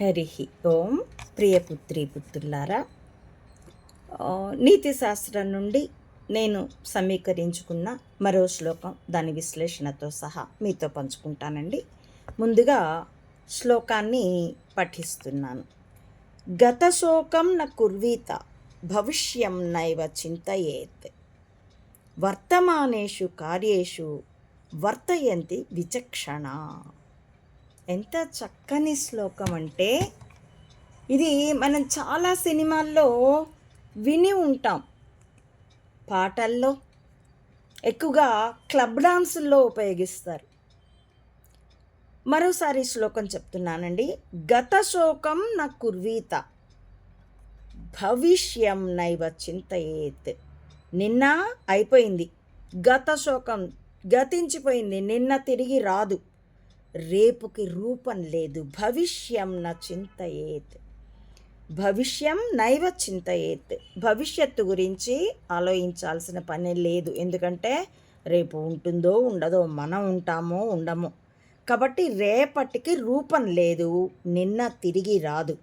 హరి ఓం. ప్రియపుత్రి పుత్రులారా ఆ, నీతి శాస్త్రం నుండి నేను సమీకరించుకున్న మరో శ్లోకం దాని విశ్లేషణతో సహా మీతో పంచుకుంటానండి. ముందుగా శ్లోకాన్ని పఠిస్తున్నాను. గత శోకం న కుర్వీత భవిష్యం నైవ చింతయేత్. వర్తమానేషు కార్యేషు వర్తయంతి విచక్షణ. ఎంత చక్కని శ్లోకం అంటే ఇది మనం చాలా సినిమాల్లో విని ఉంటాం. పాటల్లో ఎక్కువగా క్లబ్ డాన్సుల్లో ఉపయోగిస్తారు. మరోసారి శ్లోకం చెప్తున్నానండి. గత శోకం నా కుర్వీత భవిష్యం నైవ చింతయేత్. నిన్న అయిపోయింది. గత శోకం గతించిపోయింది. నిన్న తిరిగి రాదు. రేపుకి రూపం లేదు. భవిష్యం నా చింతయేత్. భవిష్యం నైవ చింతయేత్. భవిష్యత్తు గురించి ఆలోచించాల్సిన పని లేదు. ఎందుకంటే రేపు ఉంటుందో ఉండదో మనం ఉంటామో ఉండము. కాబట్టి రేపటికి రూపం లేదు. నిన్న తిరిగి రాదు.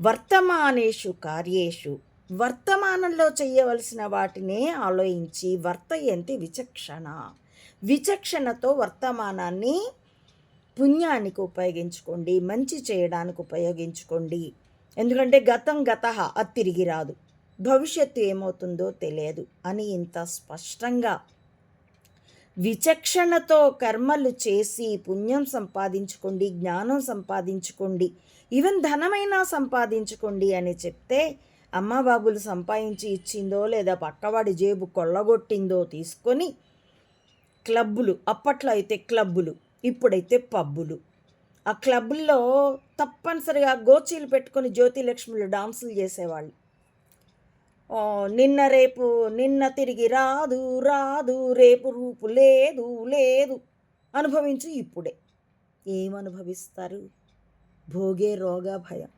వర్తమానేషు కార్యేషు. వర్తమానంలో చేయవలసిన వాటినే ఆలోచించి వర్తయంతి విచక్షణ. విచక్షణతో వర్తమానాన్ని పుణ్యానికి ఉపయోగించుకోండి మంచి చేయడానికి ఉపయోగించుకోండి. ఎందుకంటే గతం గత అది తిరిగి రాదు. భవిష్యత్తు ఏమవుతుందో తెలియదు అని ఇంత స్పష్టంగా విచక్షణతో కర్మలు చేసి పుణ్యం సంపాదించుకోండి జ్ఞానం సంపాదించుకోండి ఈవెన్ ధనమైనా సంపాదించుకోండి అని చెప్తే అమ్మ బాబులు సంపాదించి ఇచ్చిందో లేదా పక్కవాడి జేబు కొల్లగొట్టిందో తీసుకొని క్లబ్బులు అప్పట్లో అయితే క్లబ్బులు ఇప్పుడైతే పబ్బులు. ఆ క్లబ్బుల్లో తప్పనిసరిగా గోచీలు పెట్టుకొని జ్యోతిలక్ష్ములు డాన్సులు చేసేవాళ్ళు. నిన్న రేపు నిన్న తిరిగి రాదు రాదు రేపు రూపు లేదు లేదు అనుభవించు ఇప్పుడే. ఏమనుభవిస్తారు భోగే రోగ భయం.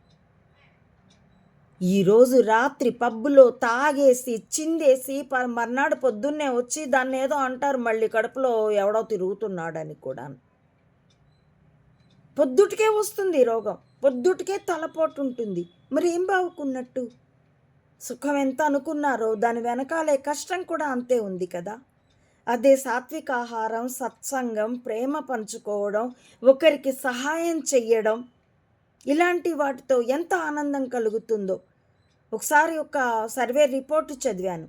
ఈరోజు రాత్రి పబ్బులో తాగేసి చిందేసి ప- మర్నాడు పొద్దున్నే వచ్చి దాన్ని ఏదో అంటారు మళ్ళీ కడుపులో ఎవడో తిరుగుతున్నాడని కూడా పొద్దుటికే వస్తుంది రోగం పొద్దుటికే తలపోటు ఉంటుంది మరి ఏం బావుకున్నట్టు? సుఖం ఎంత అనుకున్నారో దాని వెనకాలే కష్టం కూడా అంతే ఉంది కదా. అదే సాత్విక ఆహారం సత్సంగం ప్రేమ పంచుకోవడం ఒకరికి సహాయం చెయ్యడం ఇలాంటి వాటితో ఎంత ఆనందం కలుగుతుందో. ఒకసారి ఒక సర్వే రిపోర్టు చదివాను.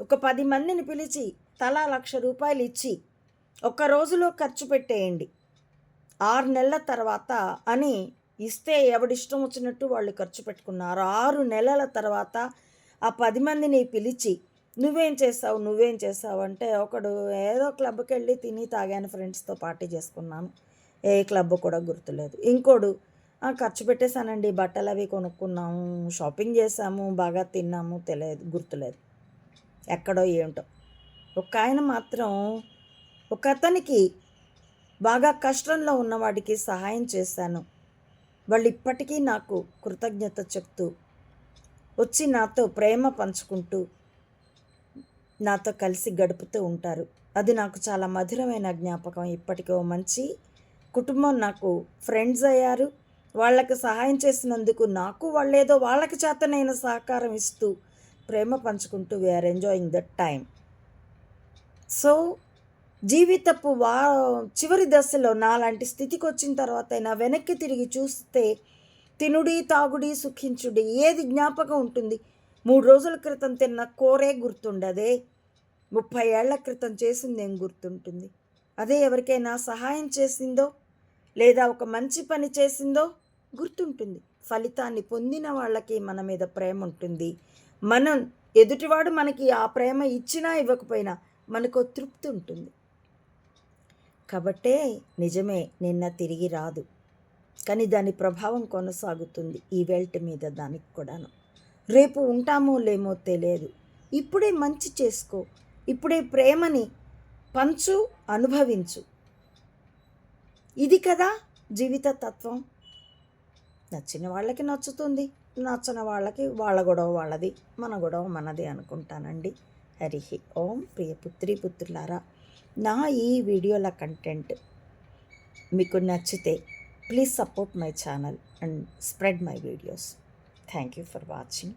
ఒక పది మందిని పిలిచి తలా లక్ష రూపాయలు ఇచ్చి ఒక రోజులో ఖర్చు పెట్టేయండి. ఆరు నెలల తర్వాత అని ఇస్తే ఎవడిష్టం వచ్చినట్టు వాళ్ళు ఖర్చు పెట్టుకున్నారు. ఆరు నెలల తర్వాత ఆ పది మందిని పిలిచి నువ్వేం చేసావు? నువ్వేం చేసావు? అంటే ఒకడు ఏదో క్లబ్కి వెళ్ళి తిని తాగాను ఫ్రెండ్స్తో పార్టీ చేసుకున్నాను. ఏ క్లబ్ కూడా గుర్తులేదు. ఇంకోడు ఖర్చు పెట్టేశానండి. బట్టలు అవి కొనుక్కున్నాము. షాపింగ్ చేసాము. బాగా తిన్నాము. తెలియదు గుర్తులేదు. ఎక్కడో ఏంటో. ఒక ఆయన మాత్రం ఒక అతనికి బాగా కష్టంలో ఉన్నవాడికి సహాయం చేశాను. వాళ్ళు ఇప్పటికీ నాకు కృతజ్ఞత చెప్తూ వచ్చి నాతో ప్రేమ పంచుకుంటూ నాతో కలిసి గడుపుతూ ఉంటారు. అది నాకు చాలా మధురమైన జ్ఞాపకం. ఇప్పటికీ ఓ మంచి కుటుంబం నాకు ఫ్రెండ్స్ అయ్యారు. వాళ్ళకి సహాయం చేసినందుకు నాకు వాళ్ళేదో వాళ్ళకి చేతనైన సహకారం ఇస్తూ ప్రేమ పంచుకుంటూ we're enjoying that time so జీవితపు వా చివరి దశలో నాలాంటి స్థితికి వచ్చిన తర్వాత అయినా వెనక్కి తిరిగి చూస్తే తినుడి తాగుడి సుఖించుడి ఏది జ్ఞాపకం ఉంటుంది? మూడు రోజుల క్రితం తిన్న కూరే గుర్తుండదే. ముప్పై ఏళ్ళ క్రితం చేసింది ఏం గుర్తుంటుంది? అదే ఎవరికైనా సహాయం చేసిందో? లేదా ఒక మంచి పని చేసిందో? గుర్తుంటుంది. ఫలితాన్ని పొందిన వాళ్ళకి మన మీద ప్రేమ ఉంటుంది. మనం ఎదుటివాడు మనకి ఆ ప్రేమ ఇచ్చినా ఇవ్వకపోయినా మనకు తృప్తి ఉంటుంది. కాబట్టే నిజమే నిన్న తిరిగి రాదు. కానీ దాని ప్రభావం కొనసాగుతుంది ఈ వెల్ట్ మీద దానికి కూడాను. రేపు ఉంటామో లేమో తెలియదు. ఇప్పుడే మంచి చేసుకో. ఇప్పుడే ప్రేమని పంచు అనుభవించు. ఇది కదా జీవిత తత్వం. నచ్చిన వాళ్ళకి నచ్చుతుంది నచ్చిన వాళ్ళకి వాళ్ళ గొడవ వాళ్ళది మన గొడవ మనది అనుకుంటానండి. హరిహి ఓం ప్రియ పుత్రి పుత్రులారా. నా ఈ వీడియోల కంటెంట్ మీకు నచ్చితే please support my channel and spread my videos. Thank you for watching.